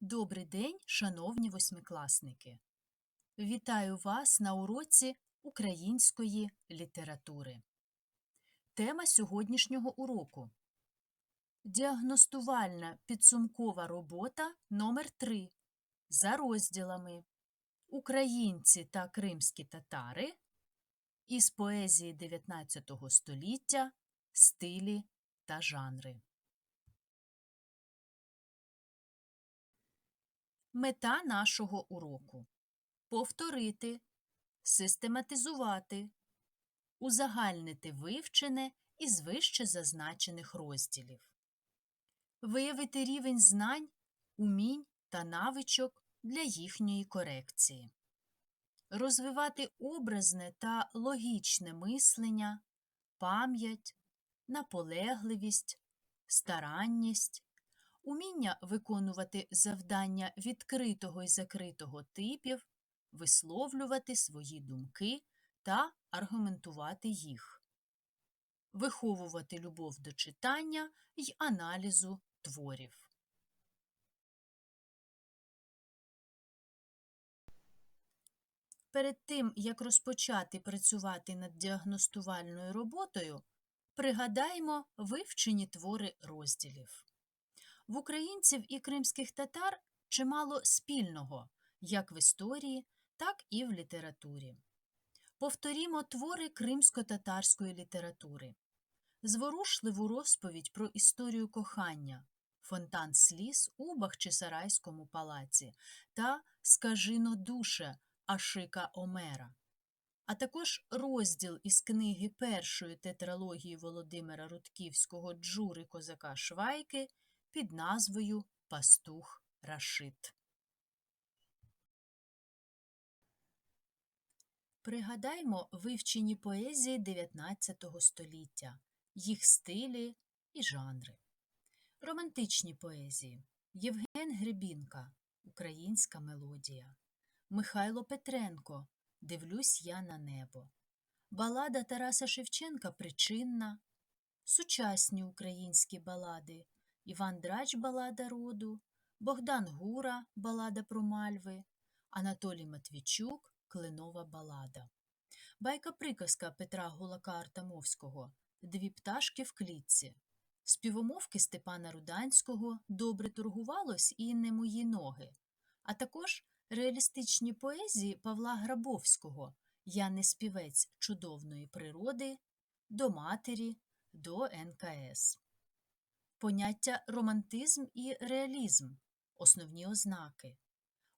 Добрий день, шановні восьмикласники! Вітаю вас на уроці української літератури. Тема сьогоднішнього уроку Діагностувальна підсумкова робота номер 3 за розділами Українці та кримські татари із поезії 19 століття Стилі та жанри. Мета нашого уроку повторити, систематизувати, узагальнити вивчене із вище зазначених розділів, виявити рівень знань, умінь та навичок для їхньої корекції, розвивати образне та логічне мислення, пам'ять, наполегливість, старанність, уміння виконувати завдання відкритого і закритого типів, висловлювати свої думки та аргументувати їх, виховувати любов до читання й аналізу творів. Перед тим, як розпочати працювати над діагностувальною роботою, пригадаємо вивчені твори розділів. В українців і кримських татар чимало спільного як в історії, так і в літературі. Повторімо твори кримсько-татарської літератури, зворушливу розповідь про історію кохання, фонтан сліз у Бахчисарайському палаці та Скажино душе Ашика Омера, а також розділ із книги першої тетралогії Володимира Рудківського Джури Козака Швайки під назвою Пастух Рашит. Пригадаймо вивчені поезії 19 століття, їх стилі і жанри. Романтичні поезії Євген Гребінка Українська мелодія. Михайло Петренко Дивлюсь я на небо. Балада Тараса Шевченка Причинна. Сучасні українські балади Іван Драч Балада роду, Богдан Гура Балада про мальви, Анатолій Матвійчук Клинова балада. Байка приказка Петра Гулака Артамовського Дві пташки в клітці. Співомовки Степана Руданського Добре торгувалось і не мої ноги, а також реалістичні поезії Павла Грабовського Я не співець чудовної природи, до матері, до НКС. Поняття романтизм і реалізм основні ознаки,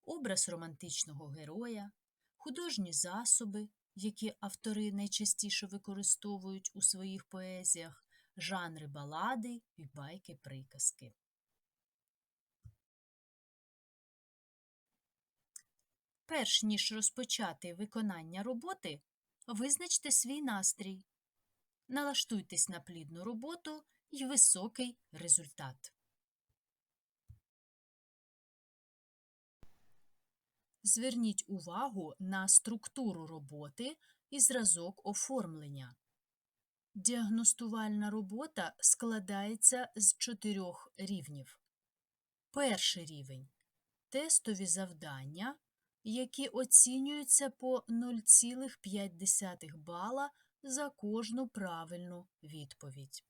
образ романтичного героя, художні засоби, які автори найчастіше використовують у своїх поезіях, жанри балади і байки приказки. Перш ніж розпочати виконання роботи, визначте свій настрій. Налаштуйтесь на плідну роботу і високий результат. Зверніть увагу на структуру роботи і зразок оформлення. Діагностувальна робота складається з чотирьох рівнів. Перший рівень тестові завдання, які оцінюються по 0,5 бала за кожну правильну відповідь.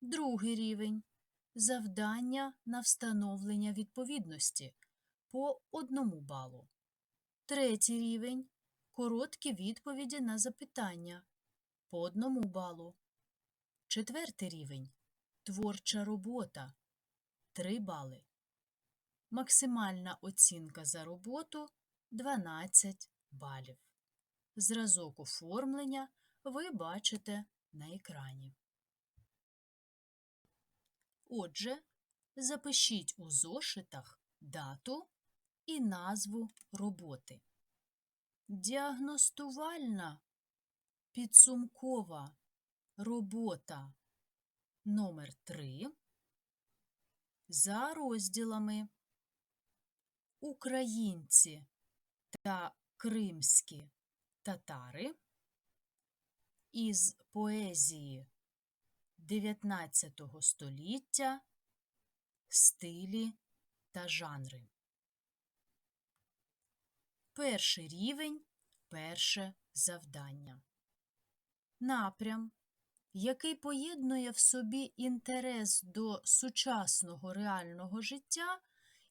Другий рівень завдання на встановлення відповідності по 1 балу. Третій рівень короткі відповіді на запитання по 1 балу. Четвертий рівень творча робота 3 бали. Максимальна оцінка за роботу 12 балів. Зразок оформлення ви бачите на екрані. Отже, запишіть у зошитах дату і назву роботи. Діагностувальна підсумкова робота номер 3 за розділами Українці та кримські татари із поезії 19 століття стилі та жанри. Перший рівень, перше завдання. Напрям, який поєднує в собі інтерес до сучасного реального життя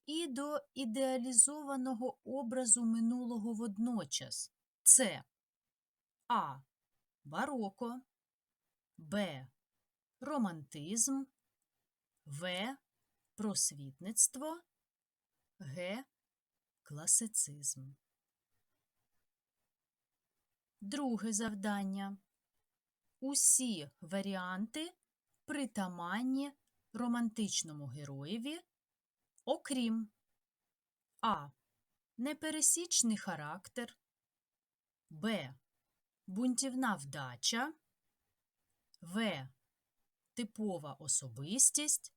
і до ідеалізованого образу минулого водночас. Це А. Бароко, Б. Романтизм, В. Просвітництво, Г. Класицизм. Друге завдання. Усі варіанти притаманні романтичному героєві, окрім А. Непересічний характер, Б. Бунтівна вдача, В. Типова особистість,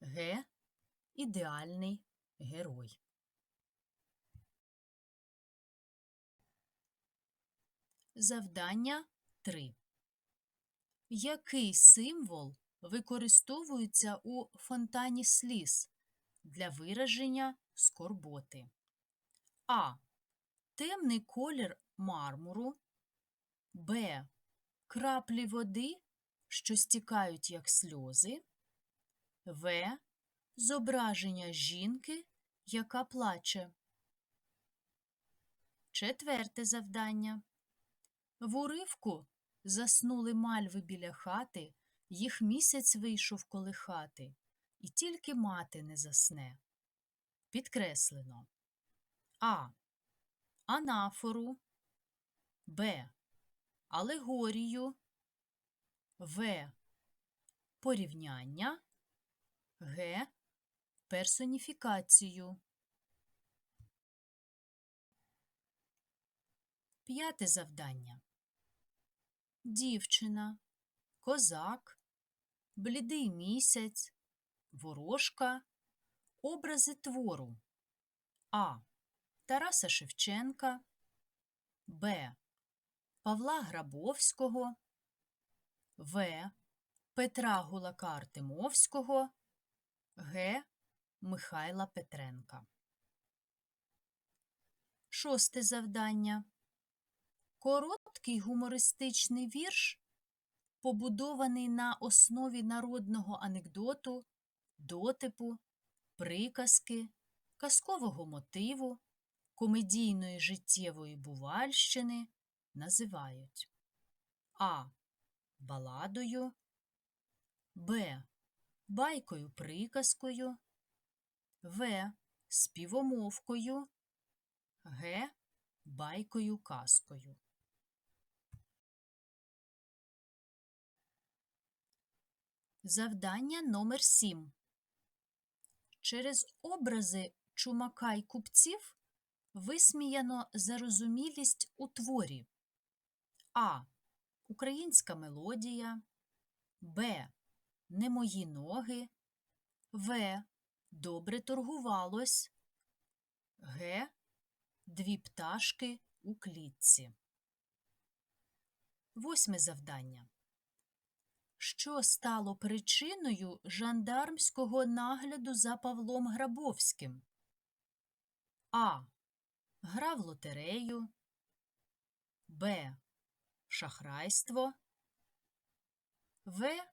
Г. Ідеальний герой. Завдання 3. Який символ використовується у фонтані сліз для вираження скорботи? А. Темний колір мармуру, Б. Краплі води, що стікають як сльози, В. Зображення жінки, яка плаче. Четверте завдання. В уривку заснули мальви біля хати, їх місяць вийшов колихати, і тільки мати не засне. Підкреслено А. Анафору, Б. Алегорію, В. Порівняння, Г. Персоніфікацію. П'яте завдання. Дівчина, козак, блідий місяць, ворожка, образи твору А. Тараса Шевченка, Б. Павла Грабовського, В. Петра Гулака Артемовського, Г. Михайла Петренка. Шосте завдання. Короткий гумористичний вірш, побудований на основі народного анекдоту, дотипу, приказки, казкового мотиву, комедійної життєвої бувальщини, називають А. Баладою, Б. Байкою приказкою, В. Співомовкою, Г. Байкою казкою. Завдання номер 7. Через образи чумака й купців висміяно зарозумілість у творі А. Українська мелодія, Б. Не мої ноги, В. Добре торгувалось, Г. Дві пташки у клітці. Восьме завдання. Що стало причиною жандармського нагляду за Павлом Грабовським? А. Гра в лотерею, Б. Шахрайство, В.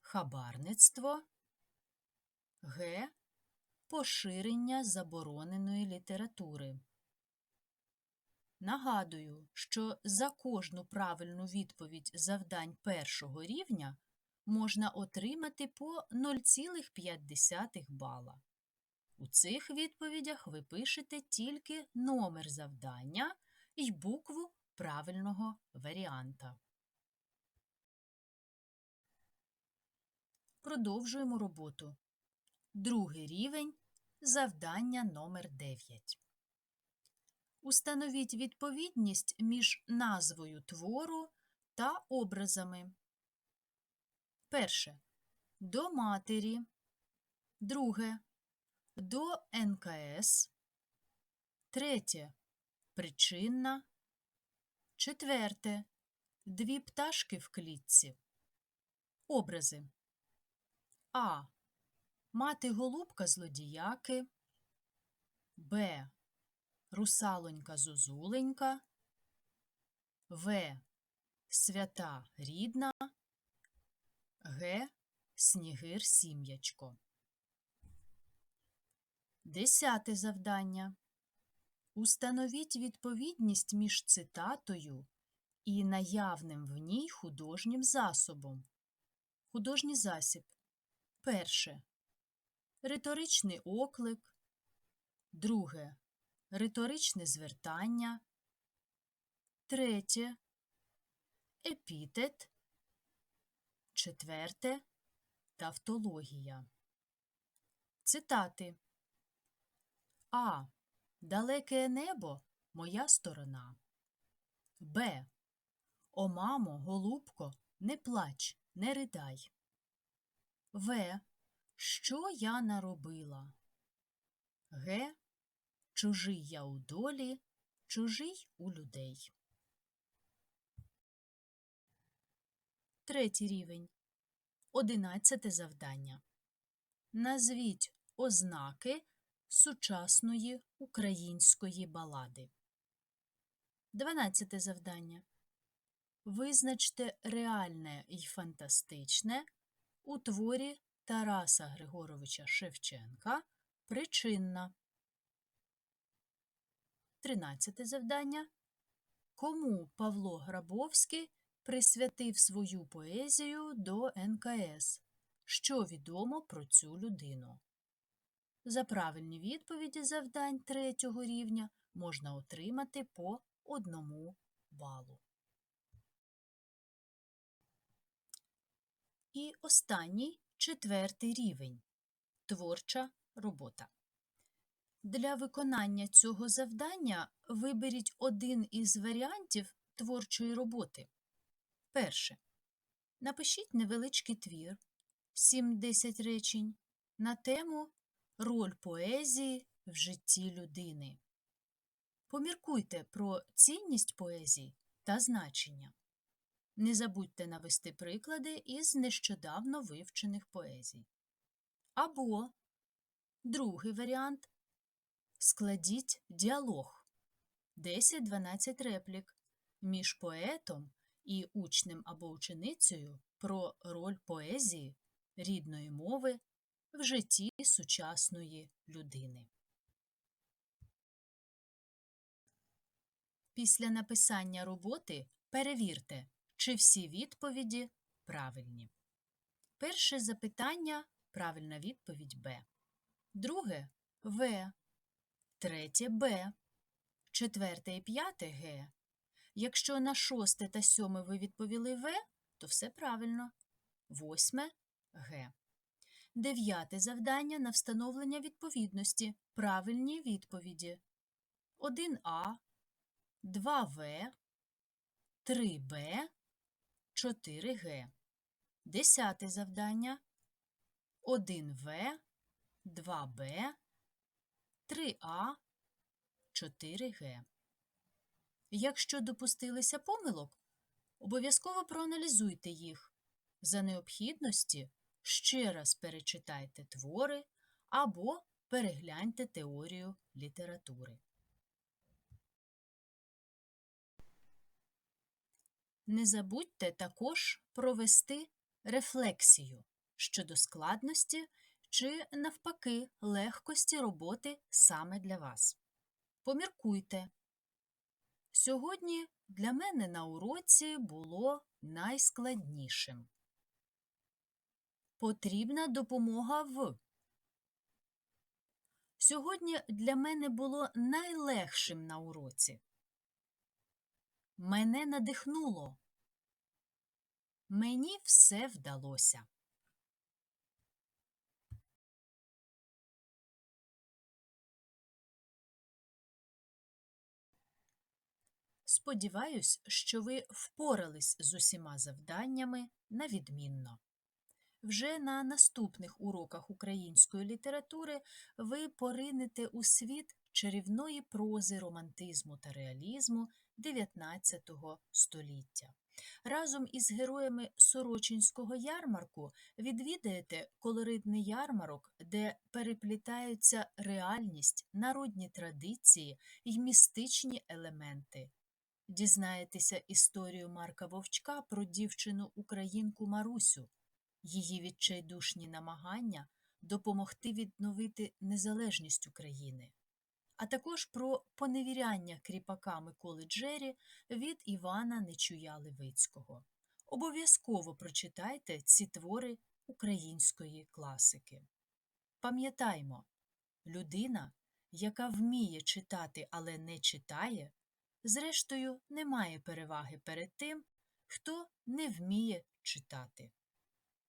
Хабарництво, Г. Поширення забороненої літератури. Нагадую, що за кожну правильну відповідь завдань першого рівня можна отримати по 0,5 бала. У цих відповідях ви пишете тільки номер завдання і букву правильного варіанта. Продовжуємо роботу. Другий рівень завдання номер 9. Установіть відповідність між назвою твору та образами. Перше. До матері. Друге. До НКС. Третє. Причинна. Четверте. Дві пташки в клітці. Образи. А. Мати голубка злодіяки. Б Русалонька Зозуленька, В. Свята рідна, Г. Снігир сім'ячко. Десяте завдання. Установіть відповідність між цитатою і наявним в ній художнім засобом. Художній засіб. Перше. Риторичний оклик. Друге. Риторичне звертання. Третє. Епітет. Четверте. Тавтологія. Цитати. А. Далеке небо моя сторона. Б. О, мамо, голубко, не плач, не ридай. В. Що я наробила? Г. Чужий я у долі, чужий у людей. Третій рівень. Одинадцяте завдання. Назвіть ознаки сучасної української балади. Дванадцяте завдання. Визначте реальне і фантастичне у творі Тараса Григоровича Шевченка Причинна. Тринадцяте завдання. Кому Павло Грабовський присвятив свою поезію до НКС? Що відомо про цю людину? За правильні відповіді завдань третього рівня можна отримати по одному балу. І останній четвертий рівень творча робота. Для виконання цього завдання виберіть один із варіантів творчої роботи. Перше. Напишіть невеличкий твір 7-10 речень на тему Роль поезії в житті людини. Поміркуйте про цінність поезії та значення. Не забудьте навести приклади із нещодавно вивчених поезій. Або другий варіант складіть діалог 10-12 реплік між поетом і учнем або ученицею про роль поезії, рідної мови в житті сучасної людини. Після написання роботи перевірте, чи всі відповіді правильні. Перше запитання правильна відповідь Б. Друге В. Третє Б. Четверте і п'яте Г. Якщо на шосте та сьоме ви відповіли В, то все правильно. Восьме Г. Дев'яте завдання на встановлення відповідності. Правильні відповіді. 1А, 2В, 3Б, 4Г. Десяте завдання. 1В, 2Б, 3А, 4Г. Якщо допустилися помилок, обов'язково проаналізуйте їх. За необхідності ще раз перечитайте твори або перегляньте теорію літератури. Не забудьте також провести рефлексію щодо складності чи, навпаки, легкості роботи саме для вас. Поміркуйте. Сьогодні для мене на уроці було найскладнішим. Потрібна допомога в. Сьогодні для мене було найлегшим на уроці. Мене надихнуло. Мені все вдалося. Сподіваюсь, що ви впорались з усіма завданнями на відмінно. Вже на наступних уроках української літератури ви поринете у світ чарівної прози романтизму та реалізму XIX століття. Разом із героями Сорочинського ярмарку відвідаєте колоритний ярмарок, де переплітаються реальність, народні традиції й містичні елементи. Дізнаєтеся історію Марка Вовчка про дівчину українку Марусю, її відчайдушні намагання допомогти відновити незалежність України, а також про поневіряння кріпака Миколи Джері від Івана Нечуя Левицького. Обов'язково прочитайте ці твори української класики. Пам'ятаймо, людина, яка вміє читати, але не читає, зрештою не має переваги перед тим, хто не вміє читати.